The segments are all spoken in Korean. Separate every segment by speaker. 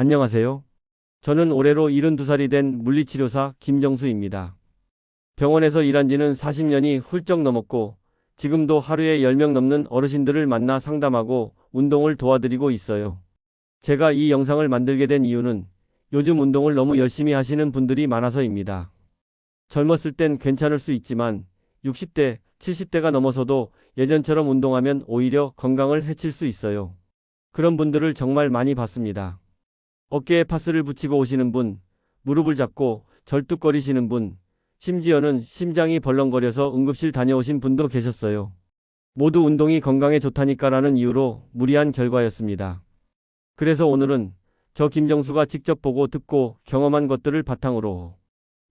Speaker 1: 안녕하세요. 저는 올해로 72살이 된 물리치료사 김정수입니다. 병원에서 일한 지는 40년이 훌쩍 넘었고 지금도 하루에 10명 넘는 어르신들을 만나 상담하고 운동을 도와드리고 있어요. 제가 이 영상을 만들게 된 이유는 요즘 운동을 너무 열심히 하시는 분들이 많아서입니다. 젊었을 땐 괜찮을 수 있지만 60대, 70대가 넘어서도 예전처럼 운동하면 오히려 건강을 해칠 수 있어요. 그런 분들을 정말 많이 봤습니다. 어깨에 파스를 붙이고 오시는 분, 무릎을 잡고 절뚝거리시는 분, 심지어는 심장이 벌렁거려서 응급실 다녀오신 분도 계셨어요. 모두 운동이 건강에 좋다니까라는 이유로 무리한 결과였습니다. 그래서 오늘은 저 김정수가 직접 보고 듣고 경험한 것들을 바탕으로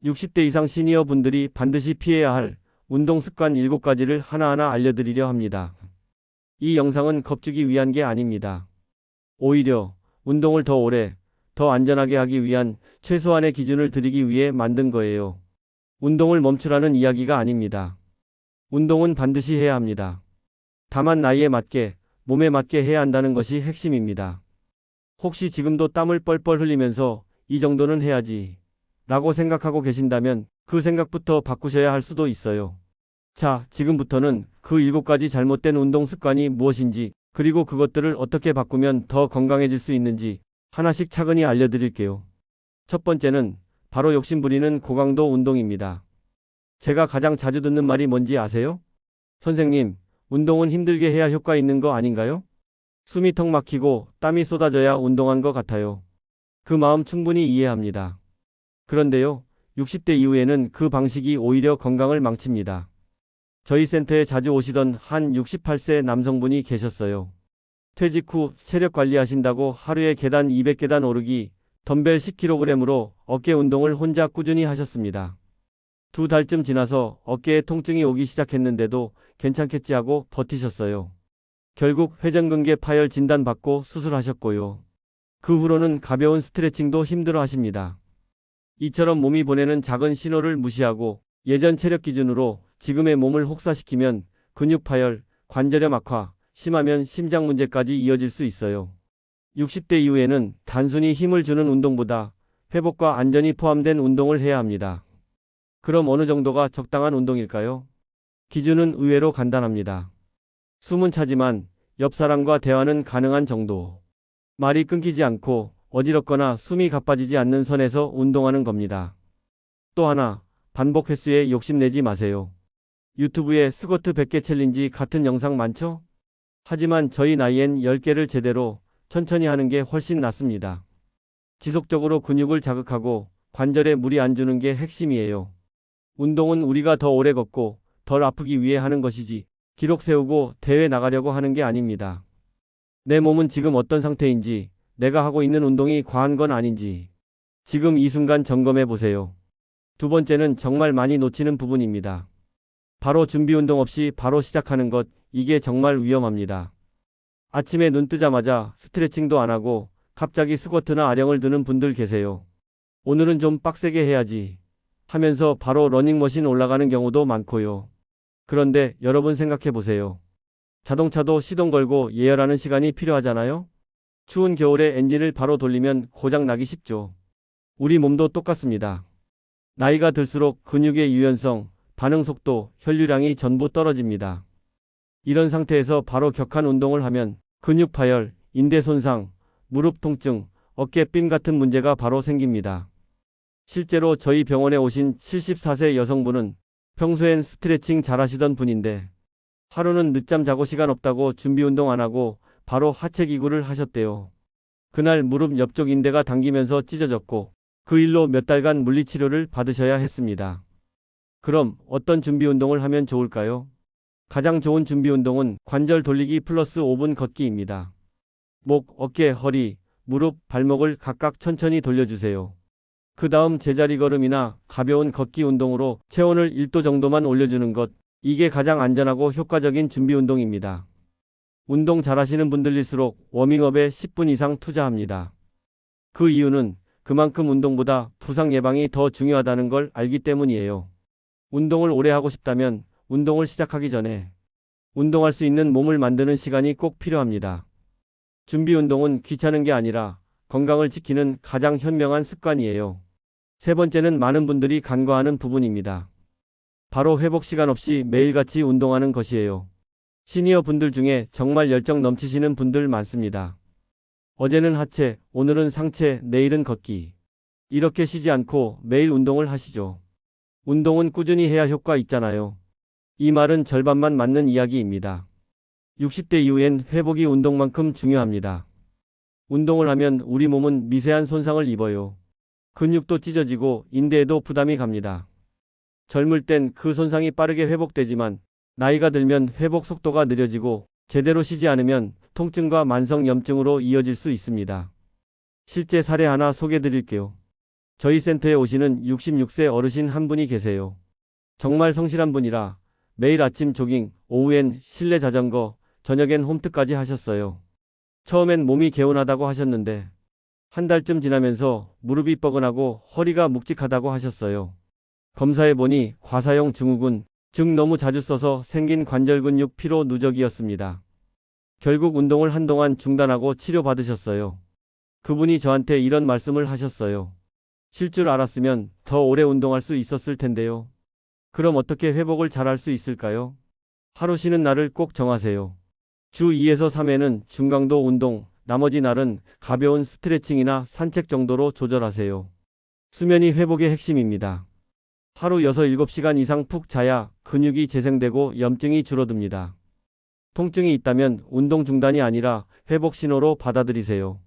Speaker 1: 60대 이상 시니어 분들이 반드시 피해야 할 운동 습관 7가지를 하나하나 알려드리려 합니다. 이 영상은 겁주기 위한 게 아닙니다. 오히려 운동을 더 오래, 더 안전하게 하기 위한 최소한의 기준을 드리기 위해 만든 거예요. 운동을 멈추라는 이야기가 아닙니다. 운동은 반드시 해야 합니다. 다만 나이에 맞게, 몸에 맞게 해야 한다는 것이 핵심입니다. 혹시 지금도 땀을 뻘뻘 흘리면서 이 정도는 해야지 라고 생각하고 계신다면 그 생각부터 바꾸셔야 할 수도 있어요. 자, 지금부터는 그 일곱 가지 잘못된 운동 습관이 무엇인지 그리고 그것들을 어떻게 바꾸면 더 건강해질 수 있는지 하나씩 차근히 알려드릴게요. 첫 번째는 바로 욕심부리는 고강도 운동입니다. 제가 가장 자주 듣는 말이 뭔지 아세요? 선생님, 운동은 힘들게 해야 효과 있는 거 아닌가요? 숨이 턱 막히고 땀이 쏟아져야 운동한 것 같아요. 그 마음 충분히 이해합니다. 그런데요, 60대 이후에는 그 방식이 오히려 건강을 망칩니다. 저희 센터에 자주 오시던 한 68세 남성분이 계셨어요. 퇴직 후 체력 관리하신다고 하루에 계단 200계단 오르기, 덤벨 10kg으로 어깨 운동을 혼자 꾸준히 하셨습니다. 두 달쯤 지나서 어깨에 통증이 오기 시작했는데도 괜찮겠지 하고 버티셨어요. 결국 회전근개 파열 진단 받고 수술하셨고요. 그 후로는 가벼운 스트레칭도 힘들어 하십니다. 이처럼 몸이 보내는 작은 신호를 무시하고 예전 체력 기준으로 지금의 몸을 혹사시키면 근육 파열, 관절염 악화, 심하면 심장 문제까지 이어질 수 있어요. 60대 이후에는 단순히 힘을 주는 운동보다 회복과 안전이 포함된 운동을 해야 합니다. 그럼 어느 정도가 적당한 운동일까요? 기준은 의외로 간단합니다. 숨은 차지만 옆 사람과 대화는 가능한 정도. 말이 끊기지 않고 어지럽거나 숨이 가빠지지 않는 선에서 운동하는 겁니다. 또 하나, 반복 횟수에 욕심내지 마세요. 유튜브에 스쿼트 100개 챌린지 같은 영상 많죠? 하지만 저희 나이엔 10개를 제대로 천천히 하는 게 훨씬 낫습니다. 지속적으로 근육을 자극하고 관절에 무리 안 주는 게 핵심이에요. 운동은 우리가 더 오래 걷고 덜 아프기 위해 하는 것이지 기록 세우고 대회 나가려고 하는 게 아닙니다. 내 몸은 지금 어떤 상태인지 내가 하고 있는 운동이 과한 건 아닌지 지금 이 순간 점검해 보세요. 두 번째는 정말 많이 놓치는 부분입니다. 바로 준비 운동 없이 바로 시작하는 것, 이게 정말 위험합니다. 아침에 눈 뜨자마자 스트레칭도 안 하고 갑자기 스쿼트나 아령을 드는 분들 계세요. 오늘은 좀 빡세게 해야지 하면서 바로 러닝머신 올라가는 경우도 많고요. 그런데 여러분 생각해 보세요. 자동차도 시동 걸고 예열하는 시간이 필요하잖아요? 추운 겨울에 엔진을 바로 돌리면 고장 나기 쉽죠. 우리 몸도 똑같습니다. 나이가 들수록 근육의 유연성, 반응 속도, 혈류량이 전부 떨어집니다. 이런 상태에서 바로 격한 운동을 하면 근육 파열, 인대 손상, 무릎 통증, 어깨 삔 같은 문제가 바로 생깁니다. 실제로 저희 병원에 오신 74세 여성분은 평소엔 스트레칭 잘 하시던 분인데 하루는 늦잠 자고 시간 없다고 준비 운동 안 하고 바로 하체 기구를 하셨대요. 그날 무릎 옆쪽 인대가 당기면서 찢어졌고 그 일로 몇 달간 물리치료를 받으셔야 했습니다. 그럼 어떤 준비 운동을 하면 좋을까요? 가장 좋은 준비 운동은 관절 돌리기 플러스 5분 걷기입니다. 목, 어깨, 허리, 무릎, 발목을 각각 천천히 돌려주세요. 그 다음 제자리 걸음이나 가벼운 걷기 운동으로 체온을 1도 정도만 올려주는 것, 이게 가장 안전하고 효과적인 준비 운동입니다. 운동 잘하시는 분들일수록 워밍업에 10분 이상 투자합니다. 그 이유는 그만큼 운동보다 부상 예방이 더 중요하다는 걸 알기 때문이에요. 운동을 오래 하고 싶다면 운동을 시작하기 전에 운동할 수 있는 몸을 만드는 시간이 꼭 필요합니다. 준비 운동은 귀찮은 게 아니라 건강을 지키는 가장 현명한 습관이에요. 세 번째는 많은 분들이 간과하는 부분입니다. 바로 회복 시간 없이 매일같이 운동하는 것이에요. 시니어 분들 중에 정말 열정 넘치시는 분들 많습니다. 어제는 하체, 오늘은 상체, 내일은 걷기. 이렇게 쉬지 않고 매일 운동을 하시죠. 운동은 꾸준히 해야 효과 있잖아요. 이 말은 절반만 맞는 이야기입니다. 60대 이후엔 회복이 운동만큼 중요합니다. 운동을 하면 우리 몸은 미세한 손상을 입어요. 근육도 찢어지고 인대에도 부담이 갑니다. 젊을 땐 그 손상이 빠르게 회복되지만 나이가 들면 회복 속도가 느려지고 제대로 쉬지 않으면 통증과 만성 염증으로 이어질 수 있습니다. 실제 사례 하나 소개해 드릴게요. 저희 센터에 오시는 66세 어르신 한 분이 계세요. 정말 성실한 분이라 매일 아침 조깅, 오후엔 실내 자전거, 저녁엔 홈트까지 하셨어요. 처음엔 몸이 개운하다고 하셨는데 한 달쯤 지나면서 무릎이 뻐근하고 허리가 묵직하다고 하셨어요. 검사해 보니 과사용 증후군, 즉 너무 자주 써서 생긴 관절 근육 피로 누적이었습니다. 결국 운동을 한동안 중단하고 치료받으셨어요. 그분이 저한테 이런 말씀을 하셨어요. 쉴 줄 알았으면 더 오래 운동할 수 있었을 텐데요. 그럼 어떻게 회복을 잘 할 수 있을까요? 하루 쉬는 날을 꼭 정하세요. 주 2에서 3회는 중강도 운동, 나머지 날은 가벼운 스트레칭이나 산책 정도로 조절하세요. 수면이 회복의 핵심입니다. 하루 6, 7시간 이상 푹 자야 근육이 재생되고 염증이 줄어듭니다. 통증이 있다면 운동 중단이 아니라 회복 신호로 받아들이세요.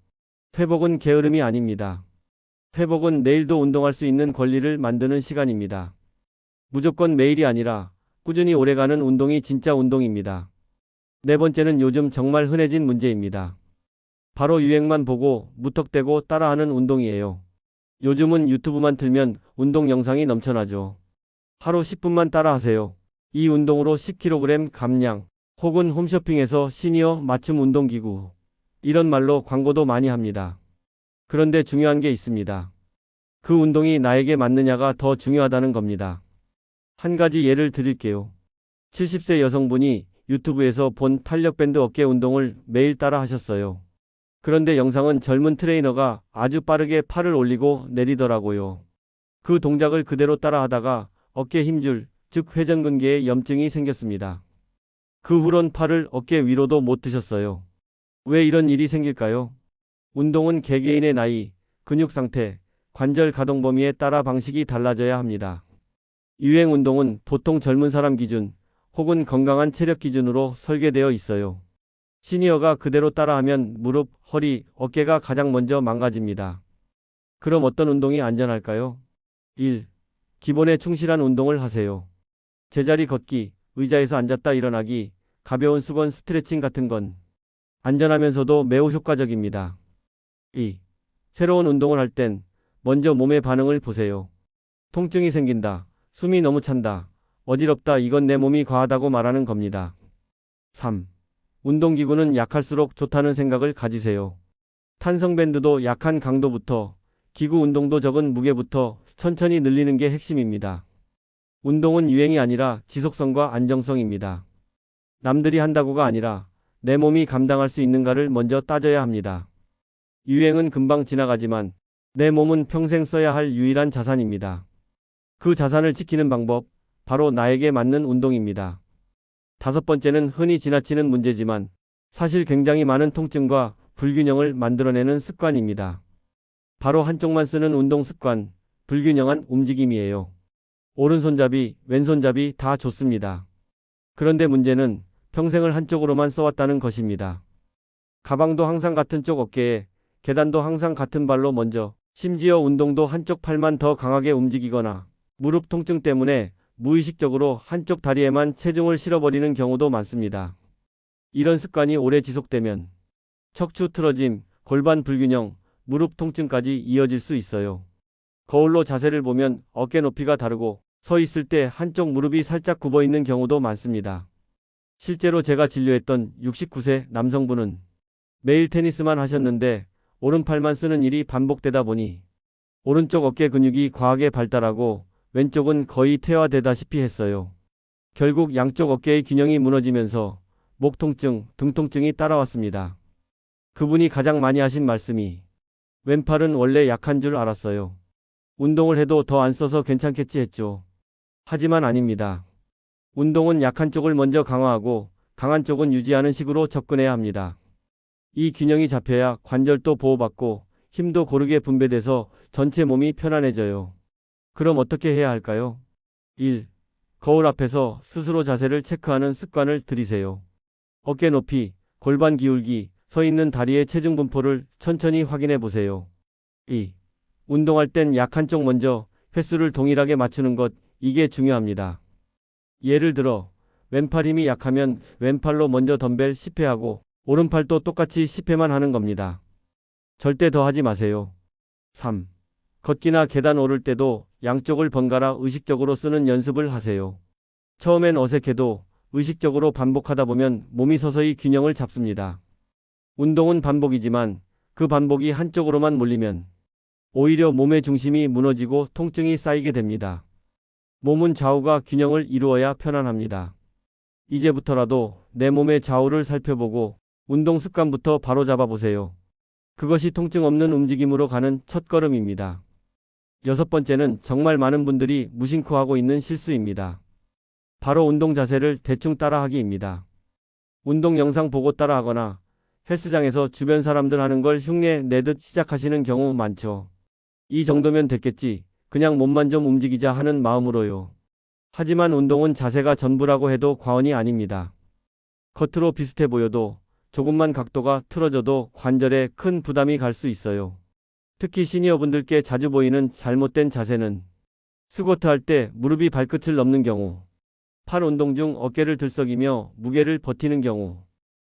Speaker 1: 회복은 게으름이 아닙니다. 회복은 내일도 운동할 수 있는 권리를 만드는 시간입니다. 무조건 매일이 아니라 꾸준히 오래가는 운동이 진짜 운동입니다. 네 번째는 요즘 정말 흔해진 문제입니다. 바로 유행만 보고 무턱대고 따라하는 운동이에요. 요즘은 유튜브만 틀면 운동 영상이 넘쳐나죠. 하루 10분만 따라하세요. 이 운동으로 10kg 감량, 혹은 홈쇼핑에서 시니어 맞춤 운동기구. 이런 말로 광고도 많이 합니다. 그런데 중요한 게 있습니다. 그 운동이 나에게 맞느냐가 더 중요하다는 겁니다. 한 가지 예를 드릴게요. 70세 여성분이 유튜브에서 본 탄력밴드 어깨 운동을 매일 따라 하셨어요. 그런데 영상은 젊은 트레이너가 아주 빠르게 팔을 올리고 내리더라고요. 그 동작을 그대로 따라 하다가 어깨 힘줄, 즉 회전근개에 염증이 생겼습니다. 그 후론 팔을 어깨 위로도 못 드셨어요. 왜 이런 일이 생길까요? 운동은 개개인의 나이, 근육 상태, 관절 가동 범위에 따라 방식이 달라져야 합니다. 유행 운동은 보통 젊은 사람 기준 혹은 건강한 체력 기준으로 설계되어 있어요. 시니어가 그대로 따라하면 무릎, 허리, 어깨가 가장 먼저 망가집니다. 그럼 어떤 운동이 안전할까요? 1. 기본에 충실한 운동을 하세요. 제자리 걷기, 의자에서 앉았다 일어나기, 가벼운 수건 스트레칭 같은 건 안전하면서도 매우 효과적입니다. 2. 새로운 운동을 할 땐 먼저 몸의 반응을 보세요. 통증이 생긴다, 숨이 너무 찬다, 어지럽다 이건 내 몸이 과하다고 말하는 겁니다. 3. 운동기구는 약할수록 좋다는 생각을 가지세요. 탄성밴드도 약한 강도부터 기구 운동도 적은 무게부터 천천히 늘리는 게 핵심입니다. 운동은 유행이 아니라 지속성과 안정성입니다. 남들이 한다고가 아니라 내 몸이 감당할 수 있는가를 먼저 따져야 합니다. 유행은 금방 지나가지만 내 몸은 평생 써야 할 유일한 자산입니다. 그 자산을 지키는 방법, 바로 나에게 맞는 운동입니다. 다섯 번째는 흔히 지나치는 문제지만 사실 굉장히 많은 통증과 불균형을 만들어내는 습관입니다. 바로 한쪽만 쓰는 운동 습관, 불균형한 움직임이에요. 오른손잡이, 왼손잡이 다 좋습니다. 그런데 문제는 평생을 한쪽으로만 써왔다는 것입니다. 가방도 항상 같은 쪽 어깨에, 계단도 항상 같은 발로 먼저, 심지어 운동도 한쪽 팔만 더 강하게 움직이거나, 무릎 통증 때문에 무의식적으로 한쪽 다리에만 체중을 실어버리는 경우도 많습니다. 이런 습관이 오래 지속되면 척추 틀어짐, 골반 불균형, 무릎 통증까지 이어질 수 있어요. 거울로 자세를 보면 어깨 높이가 다르고 서 있을 때 한쪽 무릎이 살짝 굽어 있는 경우도 많습니다. 실제로 제가 진료했던 69세 남성분은 매일 테니스만 하셨는데 오른팔만 쓰는 일이 반복되다 보니 오른쪽 어깨 근육이 과하게 발달하고 왼쪽은 거의 퇴화되다시피 했어요. 결국 양쪽 어깨의 균형이 무너지면서 목 통증, 등 통증이 따라왔습니다. 그분이 가장 많이 하신 말씀이 왼팔은 원래 약한 줄 알았어요. 운동을 해도 더 안 써서 괜찮겠지 했죠. 하지만 아닙니다. 운동은 약한 쪽을 먼저 강화하고 강한 쪽은 유지하는 식으로 접근해야 합니다. 이 균형이 잡혀야 관절도 보호받고 힘도 고르게 분배돼서 전체 몸이 편안해져요. 그럼 어떻게 해야 할까요? 1. 거울 앞에서 스스로 자세를 체크하는 습관을 들이세요. 어깨 높이, 골반 기울기, 서 있는 다리의 체중 분포를 천천히 확인해 보세요. 2. 운동할 땐 약 한 쪽 먼저 횟수를 동일하게 맞추는 것, 이게 중요합니다. 예를 들어, 왼팔 힘이 약하면 왼팔로 먼저 덤벨 10회 하고, 오른팔도 똑같이 10회만 하는 겁니다. 절대 더 하지 마세요. 3. 걷기나 계단 오를 때도 양쪽을 번갈아 의식적으로 쓰는 연습을 하세요. 처음엔 어색해도 의식적으로 반복하다 보면 몸이 서서히 균형을 잡습니다. 운동은 반복이지만 그 반복이 한쪽으로만 몰리면 오히려 몸의 중심이 무너지고 통증이 쌓이게 됩니다. 몸은 좌우가 균형을 이루어야 편안합니다. 이제부터라도 내 몸의 좌우를 살펴보고 운동 습관부터 바로 잡아보세요. 그것이 통증 없는 움직임으로 가는 첫 걸음입니다. 여섯 번째는 정말 많은 분들이 무심코 하고 있는 실수입니다. 바로 운동 자세를 대충 따라하기입니다. 운동 영상 보고 따라하거나 헬스장에서 주변 사람들 하는 걸 흉내 내듯 시작하시는 경우 많죠. 이 정도면 됐겠지. 그냥 몸만 좀 움직이자 하는 마음으로요. 하지만 운동은 자세가 전부라고 해도 과언이 아닙니다. 겉으로 비슷해 보여도 조금만 각도가 틀어져도 관절에 큰 부담이 갈 수 있어요. 특히 시니어분들께 자주 보이는 잘못된 자세는 스쿼트 할 때 무릎이 발끝을 넘는 경우, 팔 운동 중 어깨를 들썩이며 무게를 버티는 경우,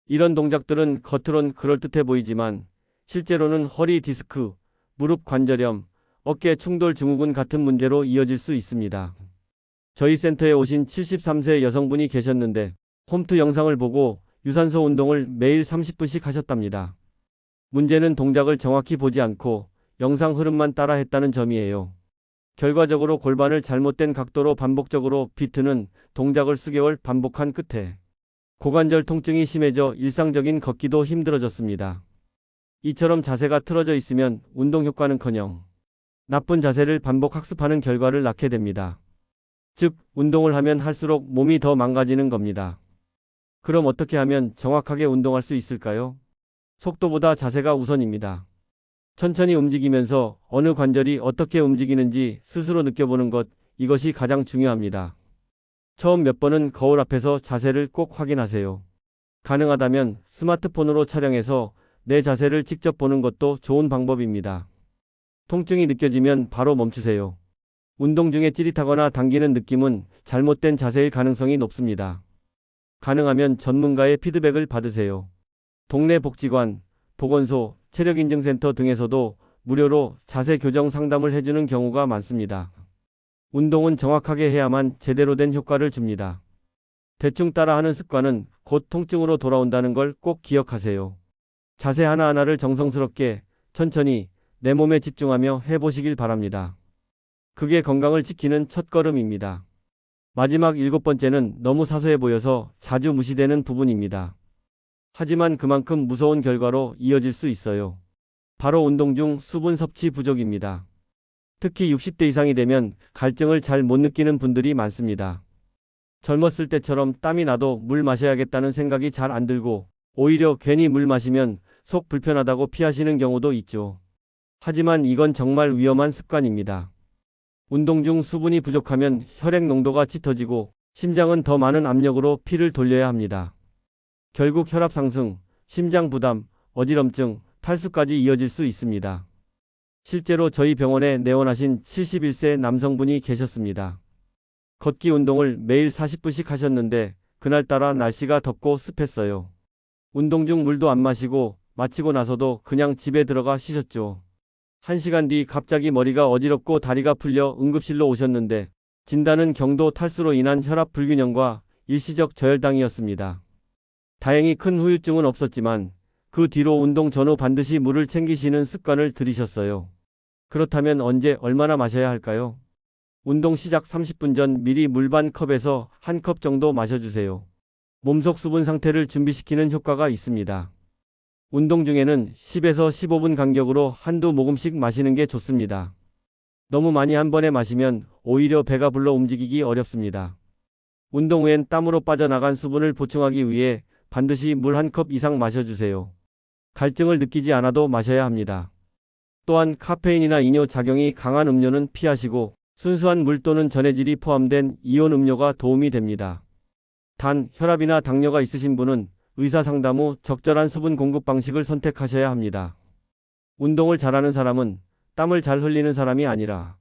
Speaker 1: 이런 동작들은 겉으론 그럴듯해 보이지만 실제로는 허리 디스크, 무릎 관절염, 어깨 충돌 증후군 같은 문제로 이어질 수 있습니다. 저희 센터에 오신 73세 여성분이 계셨는데 홈트 영상을 보고 유산소 운동을 매일 30분씩 하셨답니다. 문제는 동작을 정확히 보지 않고 영상 흐름만 따라 했다는 점이에요. 결과적으로 골반을 잘못된 각도로 반복적으로 비트는 동작을 수개월 반복한 끝에 고관절 통증이 심해져 일상적인 걷기도 힘들어졌습니다. 이처럼 자세가 틀어져 있으면 운동 효과는커녕 나쁜 자세를 반복 학습하는 결과를 낳게 됩니다. 즉, 운동을 하면 할수록 몸이 더 망가지는 겁니다. 그럼 어떻게 하면 정확하게 운동할 수 있을까요? 속도보다 자세가 우선입니다. 천천히 움직이면서 어느 관절이 어떻게 움직이는지 스스로 느껴보는 것, 이것이 가장 중요합니다. 처음 몇 번은 거울 앞에서 자세를 꼭 확인하세요. 가능하다면 스마트폰으로 촬영해서 내 자세를 직접 보는 것도 좋은 방법입니다. 통증이 느껴지면 바로 멈추세요. 운동 중에 찌릿하거나 당기는 느낌은 잘못된 자세일 가능성이 높습니다. 가능하면 전문가의 피드백을 받으세요. 동네 복지관, 보건소, 체력인증센터 등에서도 무료로 자세 교정 상담을 해주는 경우가 많습니다. 운동은 정확하게 해야만 제대로 된 효과를 줍니다. 대충 따라하는 습관은 곧 통증으로 돌아온다는 걸 꼭 기억하세요. 자세 하나하나를 정성스럽게, 천천히, 내 몸에 집중하며 해보시길 바랍니다. 그게 건강을 지키는 첫 걸음입니다. 마지막 일곱 번째는 너무 사소해 보여서 자주 무시되는 부분입니다. 하지만 그만큼 무서운 결과로 이어질 수 있어요. 바로 운동 중 수분 섭취 부족입니다. 특히 60대 이상이 되면 갈증을 잘 못 느끼는 분들이 많습니다. 젊었을 때처럼 땀이 나도 물 마셔야겠다는 생각이 잘 안 들고 오히려 괜히 물 마시면 속 불편하다고 피하시는 경우도 있죠. 하지만 이건 정말 위험한 습관입니다. 운동 중 수분이 부족하면 혈액 농도가 짙어지고 심장은 더 많은 압력으로 피를 돌려야 합니다. 결국 혈압 상승, 심장 부담, 어지럼증, 탈수까지 이어질 수 있습니다. 실제로 저희 병원에 내원하신 71세 남성분이 계셨습니다. 걷기 운동을 매일 40분씩 하셨는데 그날따라 날씨가 덥고 습했어요. 운동 중 물도 안 마시고 마치고 나서도 그냥 집에 들어가 쉬셨죠. 한 시간 뒤 갑자기 머리가 어지럽고 다리가 풀려 응급실로 오셨는데 진단은 경도 탈수로 인한 혈압 불균형과 일시적 저혈당이었습니다. 다행히 큰 후유증은 없었지만 그 뒤로 운동 전후 반드시 물을 챙기시는 습관을 들이셨어요. 그렇다면 언제 얼마나 마셔야 할까요? 운동 시작 30분 전 미리 물 반 컵에서 한 컵 정도 마셔주세요. 몸속 수분 상태를 준비시키는 효과가 있습니다. 운동 중에는 10에서 15분 간격으로 한두 모금씩 마시는 게 좋습니다. 너무 많이 한 번에 마시면 오히려 배가 불러 움직이기 어렵습니다. 운동 후엔 땀으로 빠져나간 수분을 보충하기 위해 반드시 물 한 컵 이상 마셔주세요. 갈증을 느끼지 않아도 마셔야 합니다. 또한 카페인이나 이뇨 작용이 강한 음료는 피하시고 순수한 물 또는 전해질이 포함된 이온 음료가 도움이 됩니다. 단, 혈압이나 당뇨가 있으신 분은 의사 상담 후 적절한 수분 공급 방식을 선택하셔야 합니다. 운동을 잘하는 사람은 땀을 잘 흘리는 사람이 아니라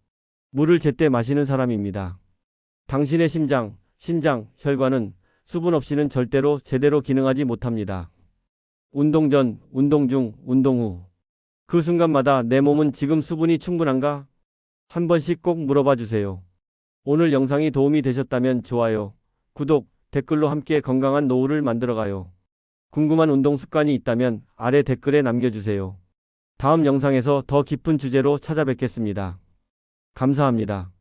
Speaker 1: 물을 제때 마시는 사람입니다. 당신의 심장, 신장, 혈관은 수분 없이는 절대로 제대로 기능하지 못합니다. 운동 전, 운동 중, 운동 후. 그 순간마다 내 몸은 지금 수분이 충분한가? 한 번씩 꼭 물어봐 주세요. 오늘 영상이 도움이 되셨다면 좋아요, 구독, 댓글로 함께 건강한 노후를 만들어가요. 궁금한 운동 습관이 있다면 아래 댓글에 남겨주세요. 다음 영상에서 더 깊은 주제로 찾아뵙겠습니다. 감사합니다.